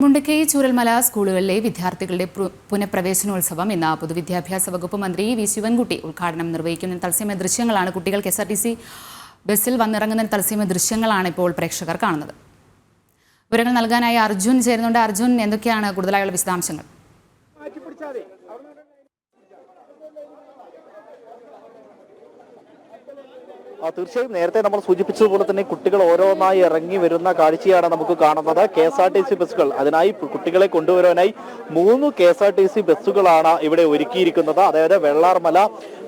മുണ്ടക്കൈ ചൂരൽമല സ്കൂളുകളിലെ വിദ്യാർത്ഥികളുടെ പ്രു- പുനഃപ്രവേശനോത്സവം ഇന്ന് പൊതുവിദ്യാഭ്യാസ വകുപ്പ് മന്ത്രി വി ശിവൻകുട്ടി ഉദ്ഘാടനം നിർവഹിക്കുന്ന തത്സമയ ദൃശ്യങ്ങളാണ് കുട്ടികൾ K S R T C ബസ്സിൽ വന്നിറങ്ങുന്ന തത്സമയ ദൃശ്യങ്ങളാണ് ഇപ്പോൾ പ്രേക്ഷകർ കാണുന്നത്. വിവരങ്ങൾ നൽകാനായി അർജുൻ ചേരുന്നുണ്ട്. അർജുൻ എന്തൊക്കെയാണ് കൂടുതലായുള്ള വിശദാംശങ്ങൾ ആ, തീർച്ചയായും നേരത്തെ നമ്മൾ സൂചിപ്പിച്ചതുപോലെ തന്നെ കുട്ടികൾ ഓരോന്നായി ഇറങ്ങി വരുന്ന കാഴ്ചയാണ് നമുക്ക് കാണുന്നത്. K S R T C ബസ്സുകൾ അതിനായി കുട്ടികളെ കൊണ്ടുവരാനായി മൂന്ന് K S R T C ബസ്സുകളാണ് ഇവിടെ ഒരുക്കിയിരിക്കുന്നത്. അതായത് വെള്ളാർമല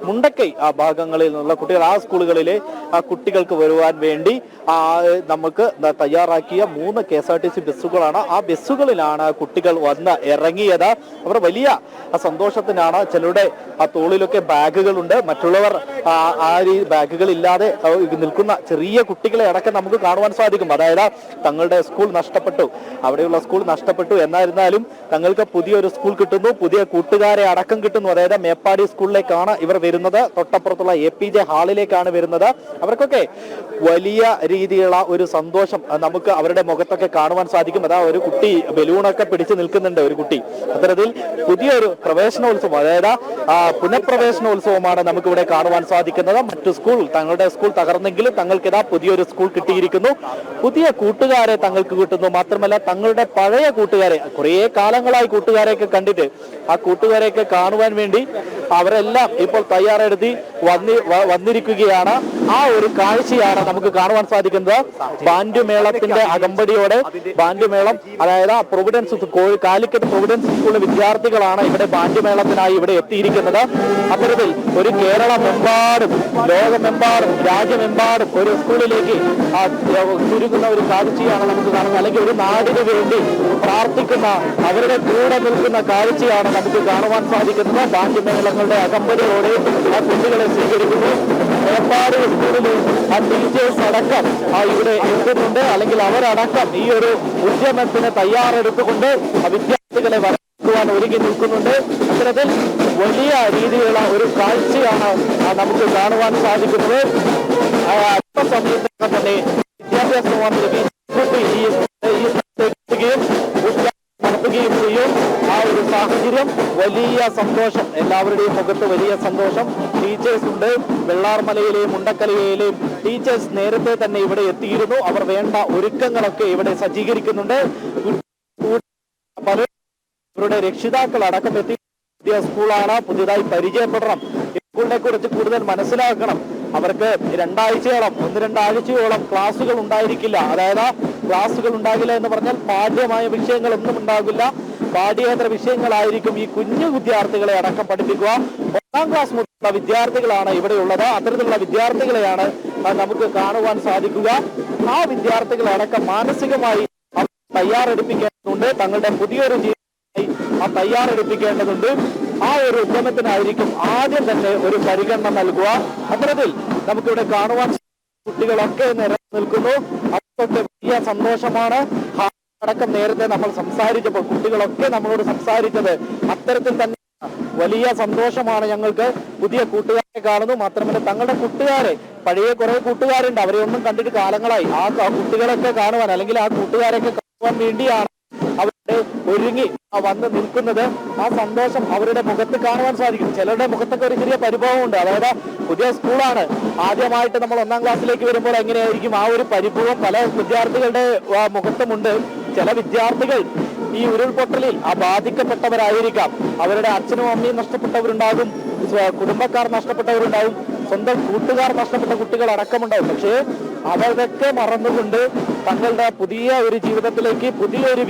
മുണ്ടക്കൈ ആ ഭാഗങ്ങളിൽ നിന്നുള്ള കുട്ടികൾ ആ സ്കൂളുകളിലെ ആ കുട്ടികൾക്ക് വരുവാൻ വേണ്ടി നമുക്ക് തയ്യാറാക്കിയ മൂന്ന് K S R T C ബസ്സുകളാണ്. ആ ബസ്സുകളിലാണ് കുട്ടികൾ വന്ന് ഇറങ്ങിയത്. അവർ വലിയ സന്തോഷത്തിനാണ്. ചിലരുടെ ആ തോളിലൊക്കെ ബാഗുകളുണ്ട്. മറ്റുള്ളവർ ആ, ആ ഇല്ലാതെ നിൽക്കുന്ന ചെറിയ കുട്ടികളെ അടക്കം നമുക്ക് കാണുവാൻ സാധിക്കും. അതായത് തങ്ങളുടെ സ്കൂൾ നഷ്ടപ്പെട്ടു. അവിടെയുള്ള സ്കൂൾ നഷ്ടപ്പെട്ടു. എന്നായിരുന്നാലും തങ്ങൾക്ക് പുതിയൊരു സ്കൂൾ കിട്ടുന്നു. പുതിയ കൂട്ടുകാരെ അടക്കം കിട്ടുന്നു. അതായത് മേപ്പാടി സ്കൂളിലേക്കാണ് ഇവർ വരുന്നത്. തൊട്ടപ്പുറത്തുള്ള എ പി ജെ ഹാളിലേക്കാണ് വരുന്നത്. അവർക്കൊക്കെ വലിയ രീതിയിലുള്ള ഒരു സന്തോഷം നമുക്ക് അവരുടെ മുഖത്തൊക്കെ കാണുവാൻ സാധിക്കും. അതാ ഒരു കുട്ടി ബലൂണൊക്കെ പിടിച്ചു നിൽക്കുന്നുണ്ട് ഒരു കുട്ടി. അത്തരത്തിൽ പുതിയൊരു പ്രവേശനോത്സവം അതായത് പുനഃപ്രവേശനോത്സവമാണ് നമുക്കിവിടെ കാണുവാൻ സാധിക്കുന്നത്. മറ്റു സ്കൂൾ തങ്ങളുടെ സ്കൂൾ തകർന്നെങ്കിലും തങ്ങൾക്ക് ഇതാ പുതിയൊരു സ്കൂൾ കിട്ടിയിരിക്കുന്നു. പുതിയ കൂട്ടുകാരെ തങ്ങൾക്ക് കിട്ടുന്നു. മാത്രമല്ല തങ്ങളുടെ പഴയ കൂട്ടുകാരെ കുറേ കാലങ്ങളായി കൂട്ടുകാരെയൊക്കെ കണ്ടിട്ട് ആ കൂട്ടുകാരെയൊക്കെ കാണുവാൻ വേണ്ടി അവരെല്ലാം ഇപ്പോൾ തയ്യാറെടുത്തി വന്നി വന്നിരിക്കുകയാണ്. ആ ഒരു കാഴ്ചയാണ് നമുക്ക് കാണുവാൻ സാധിക്കുന്നത്. ബാൻഡുമേളത്തിന്റെ അകമ്പടിയോടെ ബാൻഡുമേളം അതായത് പ്രൊവിഡൻസ് സ്കൂൾ കാലിക്കറ്റ് പ്രൊവിഡൻസ് സ്കൂളിലെ വിദ്യാർത്ഥികളാണ് ഇവിടെ ബാൻഡുമേളത്തിനായി ഇവിടെ എത്തിയിരിക്കുന്നത്. അത്തരത്തിൽ ഒരു കേരളമെമ്പാടും ലോകമെമ്പാടും രാജ്യമെമ്പാടും ഒരു സ്കൂളിലേക്ക് ചുരുക്കുന്ന ഒരു കാഴ്ചയാണ് നമുക്ക് കാണുന്നത്. അല്ലെങ്കിൽ ഒരു നാടിന് വേണ്ടി പ്രാർത്ഥിക്കുന്ന അവരുടെ കൂടെ നിൽക്കുന്ന കാഴ്ചയാണ് നമുക്ക് കാണുവാൻ സാധിക്കുന്നത്. ബാൻഡുമേളങ്ങളുടെ അകമ്പടിയോടെ ആ കുട്ടികളെ സ്വീകരിക്കുന്നു. മേപ്പാട് സ്കൂളിലെ ആ ടീച്ചേഴ്സ് അടക്കം ആ ഇവിടെ എത്തുന്നുണ്ട്. അല്ലെങ്കിൽ അവരടക്കം ഈ ഒരു ഉദ്യമത്തിന് തയ്യാറെടുത്തുകൊണ്ട് വിദ്യാർത്ഥികളെ വരക്കുവാൻ ഒരുങ്ങി നിൽക്കുന്നുണ്ട്. അത്തരത്തിൽ വലിയ രീതിയിലുള്ള ഒരു കാഴ്ചയാണ് നമുക്ക് കാണുവാൻ സാധിക്കുന്നത്. അല്പസമയത്തിനകം തന്നെ വിദ്യാഭ്യാസ മന്ത്രി വി. ഉദ്ഘാടനം നടത്തുകയും ചെയ്യും. ആ ഒരു സാഹചര്യം വലിയ സന്തോഷം. എല്ലാവരുടെയും മുഖത്ത് വലിയ സന്തോഷം. ടീച്ചേഴ്സ് ഉണ്ട്. വെള്ളാർമലയിലെയും മുണ്ടക്കലയിലെയും ടീച്ചേഴ്സ് നേരത്തെ തന്നെ ഇവിടെ എത്തിയിരുന്നു. അവർ വേണ്ട ഒരുക്കങ്ങളൊക്കെ ഇവിടെ സജ്ജീകരിക്കുന്നുണ്ട്. ഇവരുടെ രക്ഷിതാക്കൾ അടക്കം എത്തി പുതിയ സ്കൂളാണ് പുതിയതായി പരിചയപ്പെടണം. സ്കൂളിനെ കുറിച്ച് കൂടുതൽ മനസ്സിലാക്കണം. അവർക്ക് രണ്ടാഴ്ചയോളം ഒന്ന് രണ്ടാഴ്ചയോളം ക്ലാസ്സുകൾ ഉണ്ടായിരിക്കില്ല. അതായത് ക്ലാസ്സുകൾ ഉണ്ടാകില്ല എന്ന് പറഞ്ഞാൽ പാഠ്യമായ വിഷയങ്ങളൊന്നും ഉണ്ടാകില്ല. പാഠ്യേതര വിഷയങ്ങളായിരിക്കും ഈ കുഞ്ഞു വിദ്യാർത്ഥികളെ അടക്കം പഠിപ്പിക്കുക. ഒന്നാം ക്ലാസ് മുതലുള്ള വിദ്യാർത്ഥികളാണ് ഇവിടെ ഉള്ളത്. അത്തരത്തിലുള്ള വിദ്യാർത്ഥികളെയാണ് നമുക്ക് കാണുവാൻ സാധിക്കുക. ആ വിദ്യാർത്ഥികളെ അടക്കം മാനസികമായി തയ്യാറെടുപ്പിക്കേണ്ടതുണ്ട്. തങ്ങളുടെ പുതിയൊരു തയ്യാറെടുപ്പിക്കേണ്ടതുണ്ട്. ആ ഒരു ഉദ്യമത്തിനായിരിക്കും ആദ്യം തന്നെ ഒരു പരിഗണന നൽകുക. അത്തരത്തിൽ നമുക്കിവിടെ കാണുവാൻ കുട്ടികളൊക്കെ നിരന്നു നിൽക്കുന്നു അതൊക്കെ വലിയ സന്തോഷമാണ്. അടക്കം നേരത്തെ നമ്മൾ സംസാരിച്ചപ്പോൾ കുട്ടികളൊക്കെ നമ്മളോട് സംസാരിച്ചത് അത്തരത്തിൽ തന്നെ വലിയ സന്തോഷമാണ് ഞങ്ങൾക്ക്. പുതിയ കൂട്ടുകാരെ കാണുന്നു. മാത്രമല്ല തങ്ങളുടെ കൂട്ടുകാരെ പഴയ കുറെ കൂട്ടുകാരുണ്ട്. അവരെ ഒന്നും കണ്ടിട്ട് കാലങ്ങളായി. ആ കുട്ടികളൊക്കെ കാണുവാൻ അല്ലെങ്കിൽ ആ കൂട്ടുകാരെയൊക്കെ കാണുവാൻ വേണ്ടിയാണ് ഒരുങ്ങി വന്ന് നിൽക്കുന്നത്. ആ സന്തോഷം അവരുടെ മുഖത്ത് കാണുവാൻ സാധിക്കും. ചിലരുടെ മുഖത്തൊക്കെ ഒരു ചെറിയ പരിഭവമുണ്ട്. അതായത് പുതിയ സ്കൂളാണ്. ആദ്യമായിട്ട് നമ്മൾ ഒന്നാം ക്ലാസ്സിലേക്ക് വരുമ്പോൾ എങ്ങനെയായിരിക്കും ആ ഒരു പരിഭവം? പല വിദ്യാർത്ഥികളുടെ മുഖത്തുമുണ്ട്. ചില വിദ്യാർത്ഥികൾ ഈ ഉരുൾപൊട്ടലിൽ ആ ബാധിക്കപ്പെട്ടവരായിരിക്കാം. അവരുടെ അച്ഛനും അമ്മയും നഷ്ടപ്പെട്ടവരുണ്ടാകും. കുടുംബക്കാർ നഷ്ടപ്പെട്ടവരുണ്ടാകും. സ്വന്തം കൂട്ടുകാർ നഷ്ടപ്പെട്ട കുട്ടികൾ അടക്കമുണ്ടാവും പക്ഷേ അവരൊക്കെ മറന്നുകൊണ്ട് തങ്ങളുടെ പുതിയ ഒരു ജീവിതത്തിലേക്ക് പുതിയൊരു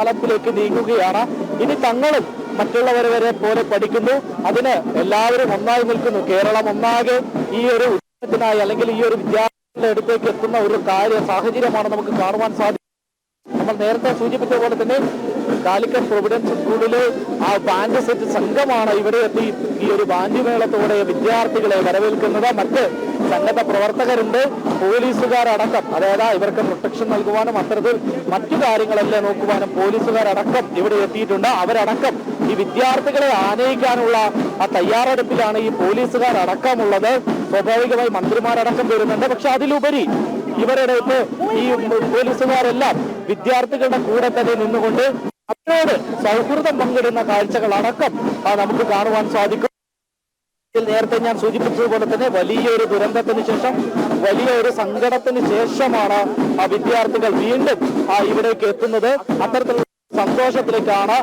വിദ്യാലയത്തിലേക്ക് നീങ്ങുകയാണ്. ഇനി തങ്ങളും മറ്റുള്ളവരെ വരെ പോലെ പഠിക്കുന്നു. അതിന് എല്ലാവരും ഒന്നായി നിൽക്കുന്നു. കേരളം ഒന്നാകെ ഈ ഒരു ഉദ്യമത്തിനായി അല്ലെങ്കിൽ ഈ ഒരു വിദ്യാർത്ഥികളുടെ അടുത്തേക്ക് എത്തുന്ന ഒരു കാര്യ സാഹചര്യമാണ് നമുക്ക് കാണുവാൻ സാധിക്കും നമ്മൾ നേരത്തെ സൂചിപ്പിച്ച പോലെ തന്നെ കാലിക്കറ്റ് പ്രൊവിഡൻസ് സ്കൂളിലെ ആ ബാൻഡ് സെറ്റ് സംഘമാണ് ഇവിടെ എത്തി ഈ ഒരു ബാൻഡ് മേളത്തോടെ വിദ്യാർത്ഥികളെ വരവേൽക്കുന്നത്. മറ്റ് സന്നദ്ധ പ്രവർത്തകരുണ്ട് പോലീസുകാരടക്കം. അതായത് ഇവർക്ക് പ്രൊട്ടക്ഷൻ നൽകുവാനും അത്തരത്തിൽ മറ്റു കാര്യങ്ങളെല്ലാം നോക്കുവാനും പോലീസുകാരടക്കം ഇവിടെ എത്തിയിട്ടുണ്ട്. അവരടക്കം ഈ വിദ്യാർത്ഥികളെ ആനയിക്കാനുള്ള ആ തയ്യാറെടുപ്പിലാണ് ഈ പോലീസുകാരടക്കമുള്ളത്. സ്വാഭാവികമായി മന്ത്രിമാരടക്കം വരുന്നുണ്ട്. പക്ഷെ അതിലുപരി ഇവരുടെ ഇപ്പൊ ഈ പോലീസുകാരെല്ലാം വിദ്യാർത്ഥികളുടെ കൂടെ തന്നെ നിന്നുകൊണ്ട് അവരോട് സൗഹൃദം പങ്കിടുന്ന കാഴ്ചകളടക്കം നമുക്ക് കാണുവാൻ സാധിക്കും. നേരത്തെ ഞാൻ സൂചിപ്പിച്ചതുപോലെ തന്നെ വലിയൊരു ദുരന്തത്തിന് ശേഷം വലിയ ഒരു സങ്കടത്തിന് ശേഷമാണ് ആ വിദ്യാർത്ഥികൾ വീണ്ടും ആ ഇവിടേക്ക് എത്തുന്നത്. അത്തരത്തിലുള്ള സന്തോഷത്തിലേക്കാണ്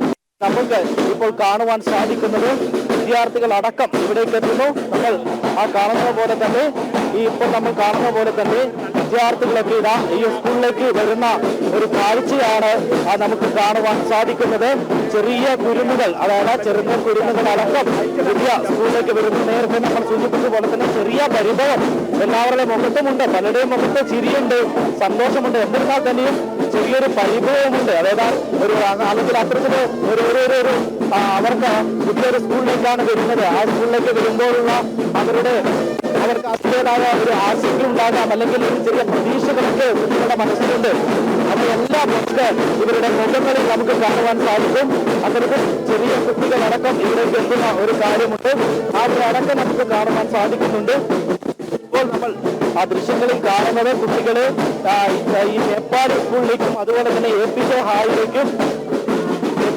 നമുക്ക് ഇപ്പോൾ കാണുവാൻ സാധിക്കുന്നത്. വിദ്യാർത്ഥികൾ അടക്കം ഇവിടേക്ക് എത്തുന്നു. നമ്മൾ ആ കാണുന്ന പോലെ തന്നെ ഈ ഇപ്പോൾ നമ്മൾ കാണുന്ന പോലെ തന്നെ വിദ്യാർത്ഥികളൊക്കെ ഇതാ ഈ സ്കൂളിലേക്ക് വരുന്ന ഒരു കാഴ്ചയാണ് നമുക്ക് കാണുവാൻ സാധിക്കുന്നത്. ചെറിയ കുരുന്നുകൾ അതായത് ചെറുന്ന കുരുന്നുകൾ അടക്കം പുതിയ സ്കൂളിലേക്ക് വരുന്നു. നേരത്തെ നമ്മൾ സൂചിപ്പിച്ച പോലെ തന്നെ ചെറിയ പരിഭവം എല്ലാവരുടെയും മുഖത്തുമുണ്ട് പലരുടെയും മുഖത്ത് ചിരിയുണ്ട് സന്തോഷമുണ്ട്. എന്നിരുന്നാൽ തന്നെയും ചെറിയൊരു പരിഭവമുണ്ട്. അതായത് ഒരു അല്ലെങ്കിൽ അത്തരത്തിൽ ഒരു ആ, അവർക്ക് പുതിയൊരു സ്കൂളിലേക്കാണ് വരുന്നത്. ആ സ്കൂളിലേക്ക് വരുമ്പോഴുള്ള അവരുടെ അവർക്ക് അതിന്റെതായ ഒരു ആശങ്ക ഉണ്ടാകാം. അല്ലെങ്കിൽ ഒരു ചെറിയ പ്രതീക്ഷകളൊക്കെ കുട്ടികളുടെ മനസ്സിലുണ്ട്. അവയെല്ലാം നമുക്ക് ഇവരുടെ മുഖങ്ങളിൽ നമുക്ക് കാണുവാൻ സാധിക്കും. അത്തരത്തിൽ ചെറിയ കുട്ടികളടക്കം ഇവിടേക്ക് എത്തുന്ന ഒരു കാര്യമുണ്ട്. ആ ഒരു അടക്കം നമുക്ക് കാണുവാൻ സാധിക്കുന്നുണ്ട്. ഇപ്പോൾ നമ്മൾ ആ ദൃശ്യങ്ങളിൽ കാണുന്നത് കുട്ടികൾ ഈ നേപ്പാളി സ്കൂളിലേക്കും അതുപോലെ തന്നെ എ പി ജെ ഹാളിലേക്കും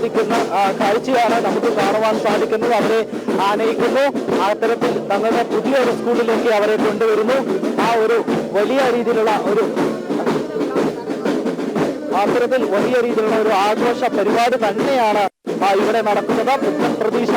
ആ, കാഴ്ചയാണ് നമുക്ക് കാണുവാൻ സാധിക്കുന്നത്. അവരെ ആനയിക്കുന്നു. അത്തരത്തിൽ തങ്ങളുടെ പുതിയൊരു സ്കൂളിലേക്ക് അവരെ കൊണ്ടുവരുന്നു. ആ ഒരു വലിയ രീതിയിലുള്ള ഒരു അത്തരത്തിൽ വലിയ രീതിയിലുള്ള ഒരു ആഘോഷ പരിപാടി തന്നെയാണ് ഇവിടെ നടക്കുന്നത്. പ്രതീക്ഷ.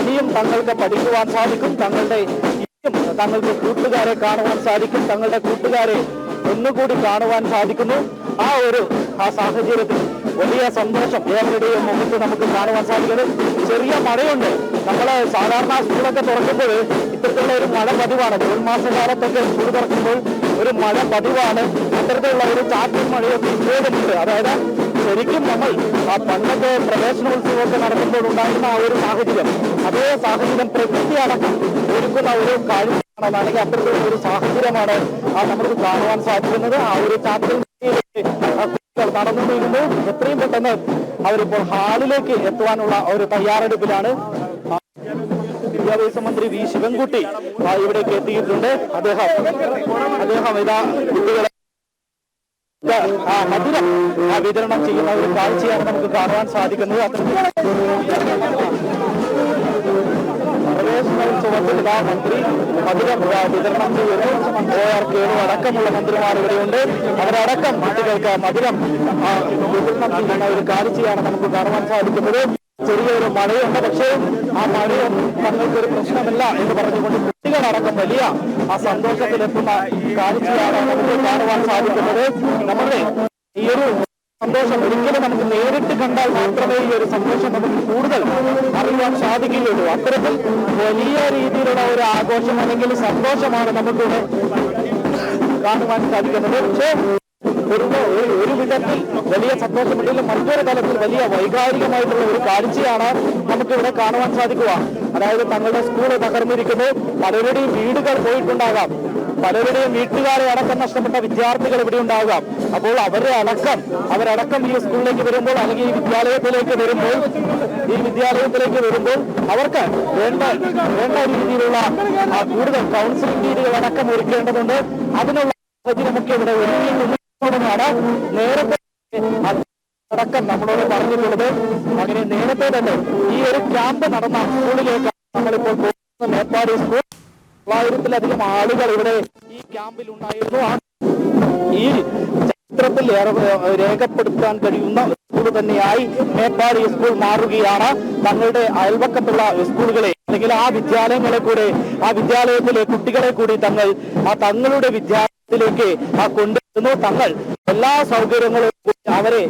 ഇനിയും തങ്ങൾക്ക് പഠിക്കുവാൻ സാധിക്കും. തങ്ങളുടെ ഇനിയും തങ്ങൾക്ക് കൂട്ടുകാരെ കാണുവാൻ സാധിക്കും. തങ്ങളുടെ കൂട്ടുകാരെ ഒന്നുകൂടി കാണുവാൻ സാധിക്കുന്നു. ആ ഒരു ആ സാഹചര്യത്തിൽ വലിയ സന്തോഷം. ഏവരുടെയും മുഖത്ത് നമുക്ക് കാണുവാൻ സാധിക്കുന്നത് ചെറിയ മഴയുണ്ട്. നമ്മൾ സാധാരണ സ്കൂളൊക്കെ തുറക്കുമ്പോൾ ഇത്തരത്തിലുള്ള ഒരു മഴ പതിവാണ്. ജൂൺ മാസകാലത്തൊക്കെ സ്കൂൾ തുറക്കുമ്പോൾ ഒരു മഴ പതിവാണ്. ഇത്തരത്തിലുള്ള ഒരു ചാറ്റൽ മഴയൊക്കെ ഇപ്പോഴുമുണ്ട്. അതായത് ശരിക്കും നമ്മൾ ആ പണ്ടത്തെ പ്രവേശനോത്സവമൊക്കെ നടക്കുമ്പോൾ ഉണ്ടായിരുന്ന ആ ഒരു സാഹചര്യം അതേ സാഹചര്യം പ്രകൃതി അടക്കം ഒരുക്കുന്ന ഒരു കാഴ്ചയാണ് അല്ലെങ്കിൽ അത്തരത്തിലുള്ള ഒരു സാഹചര്യമാണ് ആ നമുക്ക് കാണുവാൻ സാധിക്കുന്നത്. ആ ഒരു ചാറ്റൽ മഴയിലേക്ക് ആ കുട്ടികൾ നടന്നു നീങ്ങുന്നു എത്രയും പെട്ടെന്ന് അവരിപ്പോൾ ഹാളിലേക്ക് എത്തുവാനുള്ള ഒരു തയ്യാറെടുപ്പിലാണ്. വിദ്യാഭ്യാസ മന്ത്രി വി. ശിവൻകുട്ടി ഇവിടേക്ക് എത്തിയിട്ടുണ്ട്. അദ്ദേഹം അദ്ദേഹം ഇതാ കുട്ടികളെ മധുര വിതരണം ചെയ്യുന്ന ഒരു കാഴ്ചയാണ് നമുക്ക് കാണുവാൻ സാധിക്കുന്നത്. പ്രവേശനോത്സവത്തിൽ ഇതാ മന്ത്രി മധുരം വിതരണം ചെയ്യുന്നു ഒ ആർ കേണു അടക്കമുള്ള മന്ത്രിമാർ ഇവിടെയുണ്ട്. അവരടക്കം കുട്ടികൾക്ക് മധുരം വിതരണം ചെയ്യുന്ന ഒരു കാഴ്ചയാണ് നമുക്ക് കാണുവാൻ സാധിക്കുന്നത്. ചെറിയൊരു മഴയുണ്ട് പക്ഷേ ആ മഴയൊന്നും തങ്ങൾക്ക് ഒരു പ്രശ്നമല്ല എന്ന് പറഞ്ഞുകൊണ്ട് കുട്ടികളടക്കം വലിയ ആ സന്തോഷത്തിലെത്തുന്ന കാഴ്ചയാണ് നമുക്ക് കാണുവാൻ സാധിക്കുന്നത്. നമ്മുടെ ഈ ഒരു സന്തോഷം ഒരിക്കലും നമുക്ക് നേരിട്ട് കണ്ടാൽ മാത്രമേ ഈ ഒരു സന്തോഷം നമുക്ക് കൂടുതൽ അറിയാൻ സാധിക്കുകയുള്ളൂ. അത്തരത്തിൽ വലിയ രീതിയിലുള്ള ഒരു ആഘോഷം അല്ലെങ്കിൽ സന്തോഷമാണ് നമുക്കിവിടെ കാണുവാൻ സാധിക്കുന്നത്. പക്ഷേ ഒരു ഒരു- വിധത്തിൽ വലിയ സന്തോഷമുണ്ടെങ്കിലും മറ്റൊരു തലത്തിൽ വലിയ വൈകാരികമായിട്ടുള്ള ഒരു കാഴ്ചയാണ് നമുക്കിവിടെ കാണുവാൻ സാധിക്കുക. അതായത് തങ്ങളുടെ സ്കൂൾ തകർന്നിരിക്കുന്നു. പലരുടെയും വീടുകൾ പോയിട്ടുണ്ടാകാം. പലരുടെയും വീട്ടുകാരെ അടക്കം നഷ്ടപ്പെട്ട വിദ്യാർത്ഥികൾ ഇവിടെ ഉണ്ടാകാം. അപ്പോൾ അവരെ അടക്കം അവരടക്കം ഈ സ്കൂളിലേക്ക് വരുമ്പോൾ അല്ലെങ്കിൽ ഈ വിദ്യാലയത്തിലേക്ക് വരുമ്പോൾ ഈ വിദ്യാലയത്തിലേക്ക് വരുമ്പോൾ അവർക്ക് വേണ്ട വേണ്ട രീതിയിലുള്ള കൂടുതൽ കൗൺസിലിംഗ് രീതികൾ അടക്കം ഒരുക്കേണ്ടതുണ്ട്. അതിനുള്ള സാഹചര്യമൊക്കെ ഇവിടെ ഒരുക്കിയിട്ടുണ്ട് ാണ് നേരത്തെ അടക്കം നമ്മളോട് പറഞ്ഞിട്ടുള്ളത് അങ്ങനെ നേരത്തെ തന്നെ ഈ ഒരു ക്യാമ്പ് നടന്ന സ്കൂളിലേക്ക് നമ്മളിപ്പോൾ പോകുന്ന മേപ്പാടി സ്കൂൾ തൊള്ളായിരത്തിലധികം ആളുകൾ ഇവിടെ ഈ ക്യാമ്പിൽ ഉണ്ടായിരുന്നു. ഈ ചരിത്രത്തിൽ രേഖപ്പെടുത്താൻ കഴിയുന്ന സ്കൂൾ തന്നെയായി മേപ്പാടി സ്കൂൾ മാറുകയാണ്. തങ്ങളുടെ അയൽവക്കത്തുള്ള സ്കൂളുകളെ അല്ലെങ്കിൽ ആ വിദ്യാലയങ്ങളെ കൂടെ ആ വിദ്യാലയത്തിലെ കുട്ടികളെ കൂടി തങ്ങൾ ആ തങ്ങളുടെ വിദ്യാലയത്തിലേക്ക് ആ കൊണ്ടുവരുന്നു തങ്ങൾ എല്ലാ സൗകര്യങ്ങളും അവരെ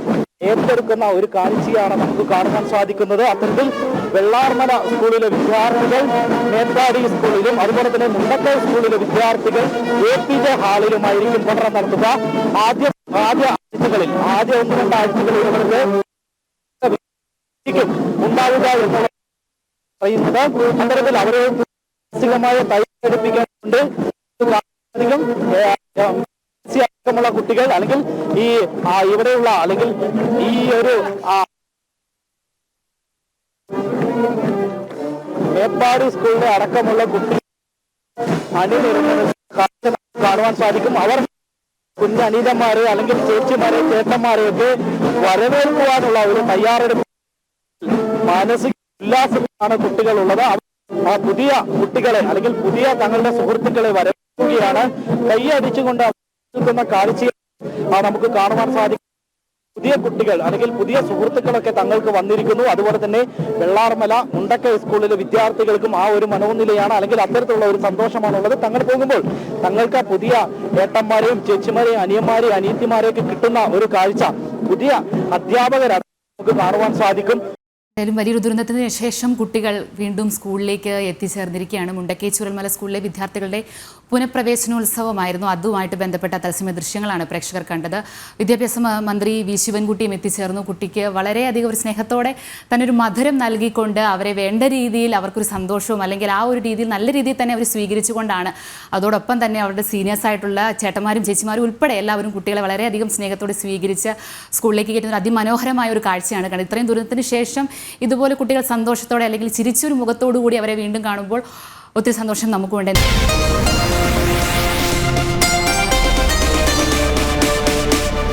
ഏറ്റെടുക്കുന്ന ഒരു കാഴ്ചയാണ് നമുക്ക് കാണുവാൻ സാധിക്കുന്നത്. അത്തരത്തിൽ വെള്ളാർമല സ്കൂളിലെ വിദ്യാർത്ഥികൾ മേപ്പാടി സ്കൂളിലും അതുപോലെ തന്നെ മുണ്ടക്കൽ സ്കൂളിലെ വിദ്യാർത്ഥികൾ എ പി ജെ ഹാളിലുമായിരിക്കും പഠനം നടത്തുക. ആദ്യ ആദ്യ ആഴ്ചകളിൽ ആദ്യ ഒന്ന് രണ്ട് ആഴ്ചകളിൽ ഇവർക്ക് ക്കും ഉണ്ടാവുക എന്നുള്ള പറയുന്നത് അത്തരത്തിൽ അവരെ മാനസികമായ തയ്യാറെടുപ്പിക്കാനുണ്ട് അധികം കുട്ടികൾ അല്ലെങ്കിൽ ഈ ഇവിടെയുള്ള അല്ലെങ്കിൽ ഈ ഒരു മേപ്പാടി സ്കൂളിലെ അടക്കമുള്ള കുട്ടി അണിനിരുന്നത് കാണുവാൻ സാധിക്കും. അവർ കുഞ്ഞനീതന്മാരെ അല്ലെങ്കിൽ ചേച്ചിമാരെ ചേട്ടന്മാരെ ഒക്കെ വരവേൽക്കുവാനുള്ള ഒരു തയ്യാറെടുപ്പ് മാനസിക ഉല്ലാസത്തിലാണ് കുട്ടികളുള്ളത്. ആ പുതിയ കുട്ടികളെ അല്ലെങ്കിൽ പുതിയ തങ്ങളുടെ സുഹൃത്തുക്കളെ വരവേൽക്കുകയാണ്. കൈയടിച്ചുകൊണ്ട് നിൽക്കുന്ന കാഴ്ച നമുക്ക് കാണുവാൻ സാധിക്കും. പുതിയ കുട്ടികൾ അല്ലെങ്കിൽ പുതിയ സുഹൃത്തുക്കളൊക്കെ തങ്ങൾക്ക് വന്നിരിക്കുന്നു. അതുപോലെ തന്നെ വെള്ളാർമല മുണ്ടക്ക സ്കൂളിലെ വിദ്യാർത്ഥികൾക്കും ആ ഒരു മനോനിലയാണ് അല്ലെങ്കിൽ അത്തരത്തിലുള്ള ഒരു സന്തോഷമാണുള്ളത്. തങ്ങൾ പോകുമ്പോൾ തങ്ങൾക്ക് പുതിയ ഏട്ടന്മാരെയും ചേച്ചിമാരെയും അനിയന്മാരെയും അനിയത്തിമാരെയൊക്കെ കിട്ടുന്ന ഒരു കാഴ്ച. പുതിയ അധ്യാപകരാണ് നമുക്ക് കാണുവാൻ സാധിക്കും. എന്തായാലും വലിയൊരു ദുരന്തത്തിന് ശേഷം കുട്ടികൾ വീണ്ടും സ്കൂളിലേക്ക് എത്തിച്ചേർന്നിരിക്കുകയാണ്. മുണ്ടക്കൈ ചുരൽമല സ്കൂളിലെ വിദ്യാർത്ഥികളുടെ പുനഃപ്രവേശനോത്സവമായിരുന്നു. അതുമായിട്ട് ബന്ധപ്പെട്ട തത്സമയ ദൃശ്യങ്ങളാണ് പ്രേക്ഷകർ കണ്ടത്. വിദ്യാഭ്യാസ മന്ത്രി വി. ശിവൻകുട്ടിയും എത്തിച്ചേർന്നു. കുട്ടിക്ക് വളരെയധികം ഒരു സ്നേഹത്തോടെ തന്നെ ഒരു മധുരം നൽകിക്കൊണ്ട് അവരെ വേണ്ട രീതിയിൽ അവർക്കൊരു സന്തോഷവും അല്ലെങ്കിൽ ആ ഒരു രീതിയിൽ നല്ല രീതിയിൽ തന്നെ അവർ സ്വീകരിച്ചുകൊണ്ടാണ്. അതോടൊപ്പം തന്നെ അവരുടെ സീനിയേഴ്സായിട്ടുള്ള ചേട്ടന്മാരും ചേച്ചിമാരും ഉൾപ്പെടെ എല്ലാവരും കുട്ടികളെ വളരെയധികം സ്നേഹത്തോടെ സ്വീകരിച്ച് സ്കൂളിലേക്ക് കയറ്റുന്ന അതിമനോഹരമായ ഒരു കാഴ്ചയാണ് കണ്ടത്. ഇത്രയും ദുരന്തത്തിന് ശേഷം ഇതുപോലെ കുട്ടികൾ സന്തോഷത്തോടെ അല്ലെങ്കിൽ ചിരിച്ചൊരു മുഖത്തോടു കൂടി അവരെ വീണ്ടും കാണുമ്പോൾ ഒത്തിരി സന്തോഷം നമുക്കുണ്ട്